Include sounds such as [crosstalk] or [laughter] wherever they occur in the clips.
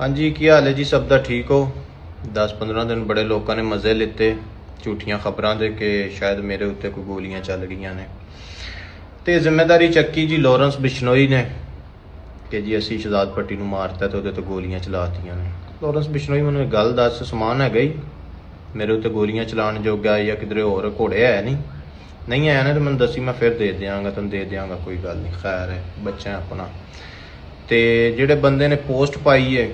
ਹਾਂਜੀ, ਕੀ ਹਾਲ ਹੈ ਜੀ? ਸਭ ਦਾ ਠੀਕ ਹੋ? 10-15 ਦਿਨ ਬੜੇ ਲੋਕਾਂ ਨੇ ਮਜ਼ੇ ਲਿੱਤੇ, ਝੂਠੀਆਂ ਖਬਰਾਂ ਦੇ ਕਿ ਸ਼ਾਇਦ ਮੇਰੇ ਉੱਤੇ ਕੋਈ ਗੋਲੀਆਂ ਚੱਲ ਰਹੀਆਂ ਨੇ। ਤੇ ਜ਼ਿੰਮੇਵਾਰੀ ਚੱਕੀ ਜੀ ਲਾਰੈਂਸ ਬਿਸ਼ਨੋਈ ਨੇ ਕਿ ਜੀ ਅਸੀਂ ਸ਼ਹਜ਼ਾਦ ਪੱਟੀ ਨੂੰ ਮਾਰਤਾ ਤੇ ਉਹਦੇ ਤੇ ਗੋਲੀਆਂ ਚਲਾਤੀਆਂ ਨੇ। ਲਾਰੈਂਸ ਬਿਸ਼ਨੋਈ, ਮੈਨੂੰ ਇੱਕ ਗੱਲ ਦੱਸ, ਸਮਾਨ ਹੈਗਾ ਹੀ ਮੇਰੇ ਉੱਤੇ ਗੋਲੀਆਂ ਚਲਾਉਣ ਜੋਗਾ ਜਾਂ ਕਿਧਰੇ ਹੋਰ ਘੋੜੇ ਹੈ ਨਹੀਂ? ਨਹੀਂ ਆਇਆ ਨਾ ਤੇ ਮੈਨੂੰ ਦੱਸੀ, ਮੈਂ ਫਿਰ ਦੇ ਦਿਆਂਗਾ ਤੈਨੂੰ ਦੇ ਦਿਆਂਗਾ, ਕੋਈ ਗੱਲ ਨਹੀਂ, ਖੈਰ ਹੈ, ਬੱਚਾ ਆਪਣਾ। ਤੇ ਜਿਹੜੇ ਬੰਦੇ ਨੇ ਪੋਸਟ ਪਾਈ ਹੈ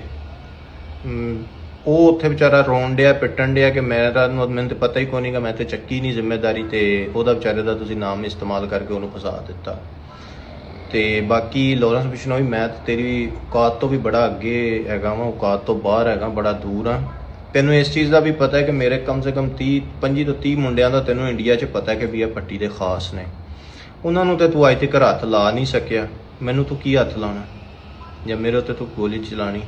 ਉਹ ਉੱਥੇ ਵਿਚਾਰਾ ਰੋਣ ਡਿਆ, ਪਿੱਟਣ ਡਿਆ ਕਿ ਮੇਰਾ ਨੂੰ ਮੈਨੂੰ ਤੇ ਪਤਾ ਹੀ ਕੋਈ ਨਹੀਂਗਾ ਮੈਂ ਤੇ ਚੱਕੀ ਨਹੀਂ ਜ਼ਿੰਮੇਵਾਰੀ ਤੇ ਉਹਦਾ ਵਿਚਾਰੇ ਦਾ ਤੁਸੀਂ ਨਾਮ ਇਸਤੇਮਾਲ ਕਰਕੇ ਉਹਨੂੰ ਫਸਾ ਦਿੱਤਾ। ਤੇ ਬਾਕੀ ਲਾਰੈਂਸ ਬਿਸ਼ਨੋਈ, ਮੈਂ ਤੇ ਤੇਰੀ ਔਕਾਤ ਤੋਂ ਵੀ ਬੜਾ ਅੱਗੇ ਹੈਗਾ ਵਾਂ, ਔਕਾਤ ਤੋਂ ਬਾਹਰ ਹੈਗਾ, ਬੜਾ ਦੂਰ ਆ। ਤੈਨੂੰ ਇਸ ਚੀਜ਼ ਦਾ ਵੀ ਪਤਾ ਹੈ ਕਿ ਮੇਰੇ ਕਮ ਸੇ ਕਮ 30 25 ਤੋਂ 30 ਮੁੰਡਿਆਂ ਦਾ ਤੈਨੂੰ ਇੰਡੀਆ 'ਚ ਪਤਾ ਹੈ ਕਿ ਵੀ ਇਹ ਪੱਟੀ ਦੇ ਖਾਸ ਨੇ। ਉਹਨਾਂ ਨੂੰ ਤੇ ਤੂੰ ਅੱਜ ਤੱਕ ਹੱਥ ਲਾ ਨਹੀਂ ਸਕਿਆ। ਮੈਨੂੰ ਤੂੰ ਕੀ ਹੱਥ ਲਾਣਾ ਜਾਂ ਮੇਰੇ ਉੱਤੇ ਤੂੰ ਗੋਲੀ ਚਲਾਣੀ?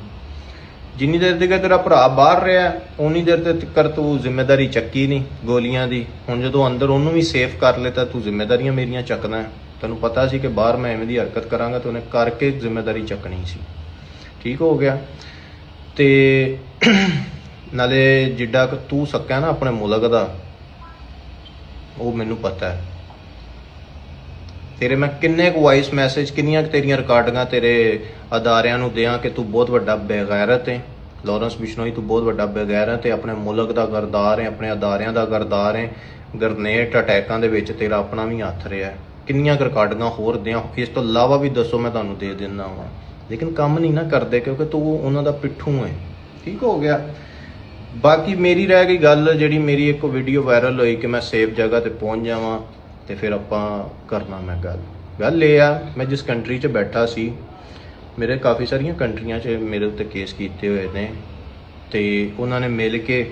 ਜਿੰਨੀ ਦੇਰ ਤੱਕ ਤੇਰਾ ਭਰਾ ਬਾਹਰ ਰਿਹਾ ਉਨੀ ਦੇਰ ਤੇ ਕਰ ਤੂੰ ਜ਼ਿੰਮੇਵਾਰੀ ਚੱਕੀ ਨਹੀਂ ਗੋਲੀਆਂ ਦੀ। ਹੁਣ ਜਦੋਂ ਅੰਦਰ ਉਹਨੂੰ ਵੀ ਸੇਫ ਕਰ ਲਿਆ ਤੂੰ ਜ਼ਿੰਮੇਵਾਰੀਆਂ ਮੇਰੀਆਂ ਚੱਕਦਾ ਹੈ। ਤੈਨੂੰ ਪਤਾ ਸੀ ਕਿ ਬਾਹਰ ਮੈਂ ਐਵੇਂ ਦੀ ਹਰਕਤ ਕਰਾਂਗਾ ਤੇ ਉਹਨੇ ਕਰਕੇ ਜ਼ਿੰਮੇਵਾਰੀ ਚੱਕਣੀ ਸੀ। ਠੀਕ ਹੋ ਗਿਆ। ਤੇ [clears throat] ਨਾਲੇ ਜਿੱਡਾ ਕਿ ਤੂੰ ਸਕਿਆ ਨਾ ਆਪਣੇ ਮੁਲਕ ਦਾ, ਉਹ ਮੈਨੂੰ ਪਤਾ ਹੈ। ਤੇਰੇ ਮੈਂ ਕਿੰਨੇ ਕੁ ਵਾਇਸ ਮੈਸੇਜ ਕਿੰਨੀਆਂ ਤੇਰੀਆਂ ਰਿਕਾਰਡਿੰਗਾਂ ਤੇਰੇ ਅਦਾਰਿਆਂ ਨੂੰ ਦਿਆਂ ਕਿ ਤੂੰ ਬਹੁਤ ਵੱਡਾ ਬੇਗੈਰਤ ਹੈ। ਲਾਰੈਂਸ ਬਿਸ਼ਨੋਈ ਤੂੰ ਬਹੁਤ ਵੱਡਾ ਬੇਗੈਰਤ ਹੈ ਆਪਣੇ ਮੁਲਕ ਦਾ ਗਰਦਾਰ ਹੈ, ਆਪਣੇ ਅਦਾਰਿਆਂ ਦਾ ਗਰਦਾਰ ਹੈ। ਗਰਨੇਟ ਅਟੈਕਾਂ ਦੇ ਵਿੱਚ ਤੇਰਾ ਆਪਣਾ ਵੀ ਹੱਥ ਰਿਹਾ ਹੈ। ਕਿੰਨੀਆਂ ਰਿਕਾਰਡਿੰਗਾਂ ਹੋਰ ਦਿਆਂ ਇਸ ਤੋਂ ਇਲਾਵਾ ਵੀ ਦੱਸੋ, ਮੈਂ ਤੁਹਾਨੂੰ ਦੇ ਦਿੰਦਾ ਹਾਂ ਲੇਕਿਨ ਕੰਮ ਨਹੀਂ ਨਾ ਕਰਦੇ ਕਿਉਂਕਿ ਤੂੰ ਉਹਨਾਂ ਦਾ ਪਿੱਠੂ ਹੈ। ਠੀਕ ਹੋ ਗਿਆ। ਬਾਕੀ ਮੇਰੀ ਰਹਿ ਗਈ ਗੱਲ ਜਿਹੜੀ ਮੇਰੀ ਇੱਕ ਵੀਡੀਓ ਵਾਇਰਲ ਹੋਈ ਕਿ ਮੈਂ ਸੇਫ ਜਗ੍ਹਾ ਤੇ ਪਹੁੰਚ ਜਾਵਾਂ ਤੇ ਫਿਰ ਆਪਾਂ ਕਰਨਾ ਮੈਂ ਗੱਲ। ਗੱਲ ਇਹ ਆ, ਮੈਂ ਜਿਸ ਕੰਟਰੀ 'ਚ ਬੈਠਾ ਸੀ ਮੇਰੇ ਕਾਫੀ ਸਾਰੀਆਂ ਕੰਟਰੀਆਂ 'ਚ ਮੇਰੇ ਉੱਤੇ ਕੇਸ ਕੀਤੇ ਹੋਏ ਨੇ ਤੇ ਉਹਨਾਂ ਨੇ ਮਿਲ ਕੇ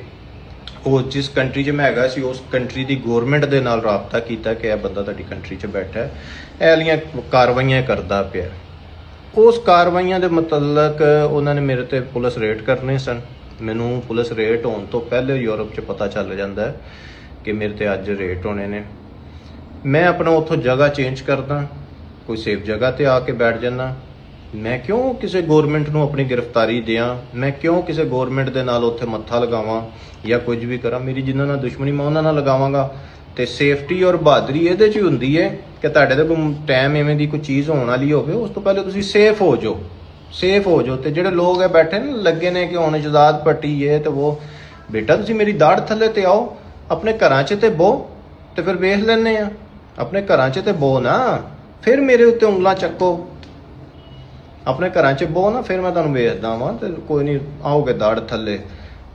ਉਹ ਜਿਸ ਕੰਟਰੀ 'ਚ ਮੈਂ ਹੈਗਾ ਸੀ, ਉਸ ਕੰਟਰੀ ਦੀ ਗਵਰਨਮੈਂਟ ਦੇ ਨਾਲ ਰਾਬਤਾ ਕੀਤਾ ਕਿ ਇਹ ਬੰਦਾ ਤੁਹਾਡੀ ਕੰਟਰੀ 'ਚ ਬੈਠਾ ਹੈ। ਇਹ ਵਾਲੀਆਂ ਕਾਰਵਾਈਆਂ ਕਰਦਾ ਪਿਆ। ਉਸ ਕਾਰਵਾਈਆਂ ਦੇ ਮੁਤਲਕ ਉਹਨਾਂ ਨੇ ਮੇਰੇ ਤੇ ਪੁਲਿਸ ਰੇਡ ਕਰਨੇ ਸਨ। ਮੈਨੂੰ ਪੁਲਿਸ ਰੇਡ ਹੋਣ ਤੋਂ ਪਹਿਲੇ ਯੂਰਪ 'ਚ ਪਤਾ ਚੱਲ ਜਾਂਦਾ ਹੈ ਕਿ ਮੇਰੇ ਤੇ ਅੱਜ ਰੇਟ ਹੋਣੇ ਨੇ। ਮੈਂ ਆਪਣਾ ਉੱਥੋਂ ਜਗ੍ਹਾ ਚੇਂਜ ਕਰਦਾ, ਕੋਈ ਸੇਫ ਜਗ੍ਹਾ ਤੇ ਆ ਕੇ ਬੈਠ ਜਾਂਦਾ। ਮੈਂ ਕਿਉਂ ਕਿਸੇ ਗਵਰਨਮੈਂਟ ਨੂੰ ਆਪਣੀ ਗ੍ਰਿਫਤਾਰੀ ਦਿਆਂ? ਮੈਂ ਕਿਉਂ ਕਿਸੇ ਗਵਰਨਮੈਂਟ ਦੇ ਨਾਲ ਉੱਥੇ ਮੱਥਾ ਲਗਾਵਾਂ? ਜਾਂ ਕੁਝ ਵੀ ਕਰਾਂ? ਮੇਰੀ ਜਿਨ੍ਹਾਂ ਨਾਲ ਦੁਸ਼ਮਣੀ ਮੈਂ ਉਹਨਾਂ ਨਾਲ ਲਗਾਵਾਂਗਾ। ਤੇ ਸੇਫਟੀ ਔਰ ਬਹਾਦਰੀ ਇਹਦੇ 'ਚ ਹੀ ਹੁੰਦੀ ਹੈ ਕਿ ਤੁਹਾਡੇ ਤੇ ਕੋਈ ਟਾਈਮ ਐਵੇਂ ਦੀ ਕੋਈ ਚੀਜ਼ ਹੋਣ ਵਾਲੀ ਹੋਵੇ, ਉਸ ਤੋਂ ਪਹਿਲੇ ਤੁਸੀਂ ਸੇਫ ਹੋ ਜਾਓ। ਸੇਫ ਹੋ ਜਾਓ। ਤੇ ਜਿਹੜੇ ਲੋਕ ਹੈ ਬੈਠੇ ਨੇ, ਲੱਗੇ ਨੇ ਕਿ ਹੁਣ ਇਜਾਜ਼ਤ ਪੱਟੀ ਹੈ, ਤੇ ਉਹ ਬੇਟਾ, ਤੁਸੀਂ ਮੇਰੀ ਦਾੜ ਥੱਲੇ ਤੇ ਆਓ। ਆਪਣੇ ਘਰਾਂ 'ਚ ਤੇ ਬੋ। ਤੇ ਫਿਰ ਵੇਖ ਲੈਣੇ ਆ। ਆਪਣੇ ਘਰਾਂ 'ਚ ਤੇ ਬੋ ਨਾ। ਫਿਰ ਮੇਰੇ ਉੱਤੇ ਉਂਗਲਾਂ ਚੱਕੋ। ਆਪਣੇ ਘਰਾਂ 'ਚ ਬੋ ਨਾ, ਫਿਰ ਮੈਂ ਤੁਹਾਨੂੰ ਵੇਚਦਾ ਵਾਂ ਤੇ ਕੋਈ ਨਹੀਂ ਆਓਗੇ ਦਾੜ ਥੱਲੇ।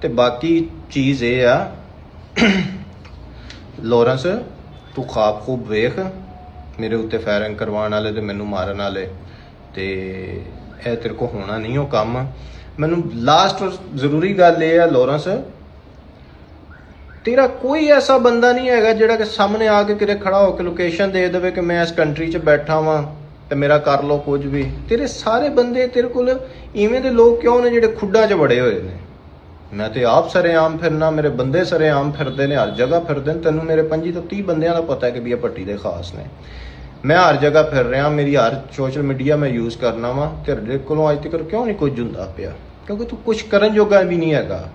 ਤੇ ਬਾਕੀ ਚੀਜ਼ ਇਹ ਆ, ਲੋਰੈਂਸ, ਤੂੰ ਖਾਬ ਖੂਬ ਵੇਖ, ਮੇਰੇ ਉੱਤੇ ਫਾਇਰਿੰਗ ਕਰਵਾਉਣ ਵਾਲੇ ਤੇ ਮੈਨੂੰ ਮਾਰਨ ਵਾਲੇ। ਤੇ ਇਹ ਤੇਰੇ ਕੋ ਹੋਣਾ ਨਹੀਂ ਉਹ ਕੰਮ। ਮੈਨੂੰ ਲਾਸਟ ਜ਼ਰੂਰੀ ਗੱਲ ਇਹ ਆ, ਲੋਰੈਂਸ, ਤੇਰਾ ਕੋਈ ਐਸਾ ਬੰਦਾ ਨਹੀਂ ਹੈਗਾ ਜਿਹੜਾ ਕਿ ਸਾਹਮਣੇ ਆ ਕੇ ਕਿਤੇ ਖੜਾ ਹੋ ਕੇ ਲੋਕੇਸ਼ਨ ਦੇ ਦੇਵੇ ਕਿ ਮੈਂ ਇਸ ਕੰਟਰੀ 'ਚ ਬੈਠਾ ਵਾਂ। ਤੇ ਮੇਰਾ ਕਰ ਲੋ ਕੁਝ ਵੀ। ਤੇਰੇ ਸਾਰੇ ਬੰਦੇ ਤੇਰੇ ਕੋਲ ਇਵੇਂ ਦੇ ਲੋਕ ਕਿਉਂ ਨੇ ਜਿਹੜੇ ਖੁੱਡਾਂ 'ਚ ਵੜੇ ਹੋਏ ਨੇ? ਮੈਂ ਤੇ ਆਪ ਸਰੇਆਮ ਫਿਰਨਾ, ਮੇਰੇ ਬੰਦੇ ਸਰੇਆਮ ਫਿਰਦੇ ਨੇ, ਹਰ ਜਗ੍ਹਾ ਫਿਰਦੇ ਨੇ। ਤੈਨੂੰ ਮੇਰੇ 25 ਤੋਂ 30 ਬੰਦਿਆਂ ਦਾ ਪਤਾ ਹੈ ਕਿ ਵੀ ਇਹ ਪੱਟੀ ਦੇ ਖਾਸ ਨੇ। ਮੈਂ ਹਰ ਜਗ੍ਹਾ ਫਿਰ ਰਿਹਾ, ਮੇਰੀ ਹਰ ਸੋਸ਼ਲ ਮੀਡੀਆ ਮੈਂ ਯੂਜ਼ ਕਰਨਾ ਵਾ। ਤੇਰੇ ਕੋਲੋਂ ਅੱਜ ਤੱਕ ਕਿਉਂ ਨਹੀਂ ਕੁਝ ਹੁੰਦਾ ਪਿਆ? ਕਿਉਂਕਿ ਤੂੰ ਕੁਝ ਕਰਨ ਜੋਗਾ ਵੀ ਨਹੀਂ ਹੈਗਾ।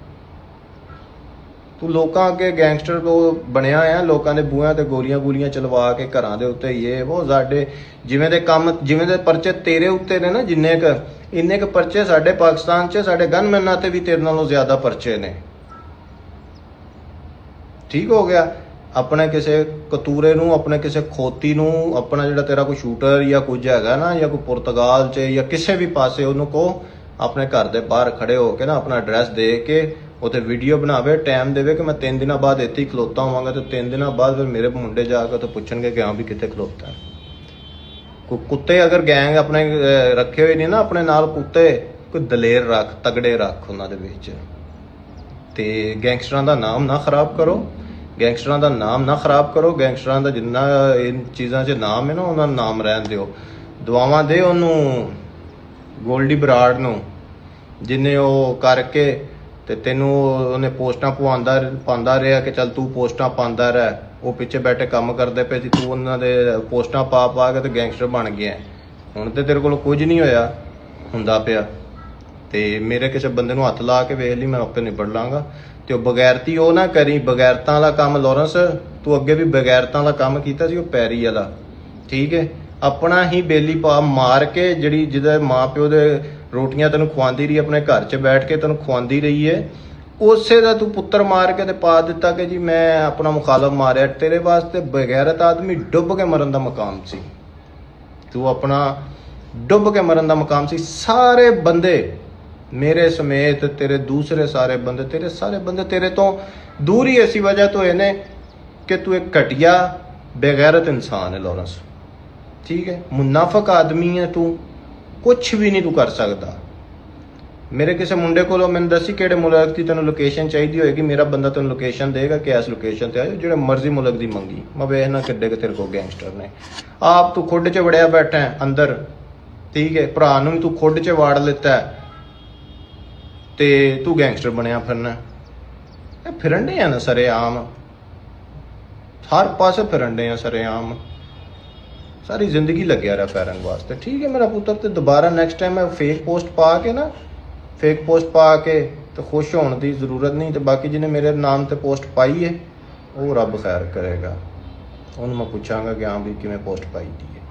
ਤੂੰ ਲੋਕਾਂ ਅੱਗੇ ਗੈਂਗਸਟਰ ਉਹ ਬਣਿਆ ਆ, ਲੋਕਾਂ ਦੇ ਬੂਹਿਆਂ ਤੇ ਗੋਲੀਆਂ ਗੋਲੀਆਂ ਚਲਵਾ ਕੇ ਘਰਾਂ ਦੇ ਉੱਤੇ ਇਹ ਉਹ ਸਾਡੇ ਜਿਵੇਂ ਦੇ ਕੰਮ, ਜਿਵੇਂ ਦੇ ਪਰਚੇ ਤੇਰੇ ਉੱਤੇ ਨੇ ਨਾ ਜਿੰਨੇ ਕ, ਇੰਨੇ ਕ ਪਰਚੇ ਸਾਡੇ ਪਾਕਿਸਤਾਨ 'ਚ, ਸਾਡੇ ਗਨਮੈਨਾਂ ਤੇ ਵੀ ਤੇਰੇ ਨਾਲੋਂ ਜ਼ਿਆਦਾ ਪਰਚੇ ਨੇ। ਠੀਕ ਹੋ ਗਿਆ? ਆਪਣੇ ਕਿਸੇ ਕਤੂਰੇ ਨੂੰ, ਆਪਣੇ ਕਿਸੇ ਖੋਤੀ ਨੂੰ, ਆਪਣਾ ਜਿਹੜਾ ਤੇਰਾ ਕੋਈ ਸ਼ੂਟਰ ਜਾਂ ਕੁਝ ਹੈਗਾ ਨਾ, ਜਾਂ ਕੋਈ ਪੁਰਤਗਾਲ 'ਚ ਜਾਂ ਕਿਸੇ ਵੀ ਪਾਸੇ ਉਹਨੂੰ ਕੋ ਆਪਣੇ ਘਰ ਦੇ ਬਾਹਰ ਖੜੇ ਹੋ ਕੇ ਨਾ ਆਪਣਾ ਐਡਰੈਸ ਦੇ ਕੇ ਉਤੇ ਵੀਡੀਓ ਬਣਾਵੇ ਟਾਈਮ ਦੇਵੇ ਕਿ ਮੈਂ 3 ਦਿਨਾਂ ਬਾਅਦ ਇੱਥੇ ਹੀ ਖਲੋਤਾ ਹੋਵਾਂਗਾ ਤੇ 3 ਦਿਨਾਂ ਬਾਅਦ ਫਿਰ ਮੇਰੇ ਮੁੰਡੇ ਜਾ ਕੇ ਉੱਥੇ ਪੁੱਛਣਗੇ ਕਿ ਹਾਂ ਵੀ ਕਿੱਥੇ ਖਲੋਤਾ ਹੈ। ਕੁੱਤੇ ਅਗਰ ਗੈਂਗ ਆਪਣੇ ਰੱਖੇ ਹੋਏ ਨੇ ਨਾ, ਆਪਣੇ ਨਾਲ ਕੁੱਤੇ, ਕੋਈ ਦਲੇਰ ਰੱਖ, ਤਗੜੇ ਰੱਖ ਉਹਨਾਂ ਦੇ ਵਿੱਚ। ਤੇ ਗੈਂਗਸਟਰਾਂ ਦਾ ਨਾਮ ਨਾ ਖਰਾਬ ਕਰੋ। ਗੈਂਗਸਟਰਾਂ ਦਾ ਨਾਮ ਨਾ ਖਰਾਬ ਕਰੋ। ਗੈਂਗਸਟਰਾਂ ਦਾ ਜਿੰਨਾ ਇਨ ਚੀਜ਼ਾਂ 'ਚ ਨਾਮ ਹੈ ਨਾ, ਉਹਨਾਂ ਦਾ ਨਾਮ ਰਹਿਣ ਦਿਓ। ਦੁਆਵਾਂ ਦੇ ਉਹਨੂੰ ਗੋਲਡੀ ਬਰਾੜ ਨੂੰ, ਜਿਨੇ ਉਹ ਕਰਕੇ ਤੇ ਤੈਨੂੰ ਉਹਨੇ ਪੋਸਟਾਂ ਪਵਾਉਂਦਾ ਪਾਉਂਦਾ ਰਿਹਾ ਕਿ ਚੱਲ ਤੂੰ ਪੋਸਟਾਂ ਪਾਉਂਦਾ ਰਹਿ, ਉਹ ਪਿੱਛੇ ਬੈਠੇ ਕੰਮ ਕਰਦੇ ਪਏ ਸੀ, ਤੂੰ ਉਹਨਾਂ ਦੇ ਪੋਸਟਾਂ ਪਾ ਪਾ ਕੇ ਤੇ ਗੈਂਗਸਟਰ ਬਣ ਗਿਆ। ਹੁਣ ਤੇ ਤੇਰੇ ਕੋਲ ਕੁਝ ਨਹੀਂ ਹੋਇਆ, ਹੁੰਦਾ ਪਿਆ। ਤੇ ਮੇਰੇ ਕਿਸੇ ਬੰਦੇ ਨੂੰ ਹੱਥ ਲਾ ਕੇ ਵੇਖ ਲਈ, ਮੈਂ ਆਪੇ ਨਿਬੜ ਲਾਂਗਾ। ਤੇ ਉਹ ਬਗੈਰਤੀ ਉਹ ਨਾ ਕਰੀ, ਬਗੈਰਤਾਂ ਵਾਲਾ ਕੰਮ ਲਾਰੈਂਸ, ਤੂੰ ਅੱਗੇ ਵੀ ਬਗੈਰਤਾਂ ਦਾ ਕੰਮ ਕੀਤਾ ਸੀ, ਉਹ ਪੈਰੀ ਵਾਲਾ। ਠੀਕ ਹੈ? ਆਪਣਾ ਹੀ ਬੇਲੀ ਪਾ ਮਾਰ ਕੇ ਜਿਹੜੀ ਜਿਹਦੇ ਮਾਪਿਓ ਦੇ ਰੋਟੀਆਂ ਤੈਨੂੰ ਖਵਾਉਂਦੀ ਰਹੀ, ਆਪਣੇ ਘਰ 'ਚ ਬੈਠ ਕੇ ਤੈਨੂੰ ਖਵਾਉਂਦੀ ਰਹੀ ਹੈ ਉਸੇ ਦਾ ਤੂੰ ਪੁੱਤਰ ਮਾਰ ਕੇ ਤੇ ਪਾ ਦਿੱਤਾ ਕਿ ਜੀ ਮੈਂ ਆਪਣਾ ਮੁਖਾਲਫ ਮਾਰਿਆ, ਤੇਰੇ ਵਾਸਤੇ ਬਗੈਰਤ ਆਦਮੀ ਡੁੱਬ ਕੇ ਮਰਨ ਦਾ ਮਕਾਮ ਸੀ। ਤੂੰ ਆਪਣਾ ਡੁੱਬ ਕੇ ਮਰਨ ਦਾ ਮਕਾਮ ਸੀ। ਸਾਰੇ ਬੰਦੇ ਮੇਰੇ ਸਮੇਤ, ਤੇਰੇ ਦੂਸਰੇ ਸਾਰੇ ਬੰਦੇ, ਤੇਰੇ ਸਾਰੇ ਬੰਦੇ ਤੇਰੇ ਤੋਂ ਦੂਰ ਹੀ ਐਸੀ ਵਜ੍ਹਾ ਤੋਂ ਇਹਨੇ ਕਿ ਤੂੰ ਇੱਕ ਘਟਿਆ, ਬੇਗੈਰਤ ਇਨਸਾਨ ਹੈ, ਲਾਰੈਂਸ। ਠੀਕ ਹੈ? ਮੁਨਾਫਕ ਆਦਮੀ ਹੈ ਤੂੰ। ਕੁਝ ਵੀ ਨਹੀਂ ਤੂੰ ਕਰ ਸਕਦਾ। ਮੇਰੇ ਕਿਸੇ ਮੁੰਡੇ ਕੋਲੋਂ ਮੈਨੂੰ ਦੱਸੀ ਕਿਹੜੇ ਮੁਲਕ ਦੀ ਤੈਨੂੰ ਲੋਕੇਸ਼ਨ ਚਾਹੀਦੀ ਹੋਏਗੀ। ਮੇਰਾ ਬੰਦਾ ਤੈਨੂੰ ਲੋਕੇਸ਼ਨ ਦੇਗਾ ਕਿ ਇਸ ਲੋਕੇਸ਼ਨ ਤੇ ਆਜੋ ਜਿਹੜੇ ਮਰਜ਼ੀ ਮੁਲਕ ਦੀ ਮੰਗੀ। ਮੈਂ ਵੇਖਣਾ ਕਿੱਡੇ ਕਿ ਤੇਰੇ ਕੋਲ ਗੈਂਗਸਟਰ ਨੇ। ਆਪ ਤੂੰ ਖੁੱਡ 'ਚ ਵੜਿਆ ਬੈਠਾ ਹੈ ਅੰਦਰ। ਠੀਕ ਹੈ? ਭਰਾ ਨੂੰ ਵੀ ਤੂੰ ਖੁੱਡ 'ਚ ਵਾੜ ਲਿੱਤਾ ਤੇ ਤੂੰ ਗੈਂਗਸਟਰ ਬਣਿਆ ਫਿਰਨਾ ਇਹ ਫਿਰਨ ਦੇ ਆ ਨਾ ਸਰੇ ਆਮ ਹਰ ਪਾਸੇ ਫਿਰਨ ਦੇ ਆ ਸਰੇ ਆਮ ਸਾਰੀ ਜ਼ਿੰਦਗੀ ਲੱਗਿਆ ਰਿਹਾ ਫੈਰਨ ਵਾਸਤੇ। ਠੀਕ ਹੈ ਮੇਰਾ ਪੁੱਤਰ, ਤੇ ਦੁਬਾਰਾ ਨੈਕਸਟ ਟਾਈਮ ਮੈਂ ਫੇਕ ਪੋਸਟ ਪਾ ਕੇ ਨਾ ਫੇਕ ਪੋਸਟ ਪਾ ਕੇ ਤੇ ਖੁਸ਼ ਹੋਣ ਦੀ ਜ਼ਰੂਰਤ ਨਹੀਂ, ਤੇ ਬਾਕੀ ਜਿਹਨੇ ਮੇਰੇ ਨਾਮ ਤੇ ਪੋਸਟ ਪਾਈ ਹੈ, ਉਹ ਰੱਬ ਖੈਰ ਕਰੇਗਾ। ਉਹਨੂੰ ਮੈਂ ਪੁੱਛਾਂਗਾ ਕਿ ਹਾਂ ਵੀ ਕਿਵੇਂ ਪੋਸਟ ਪਾਈ ਦੀ ਹੈ।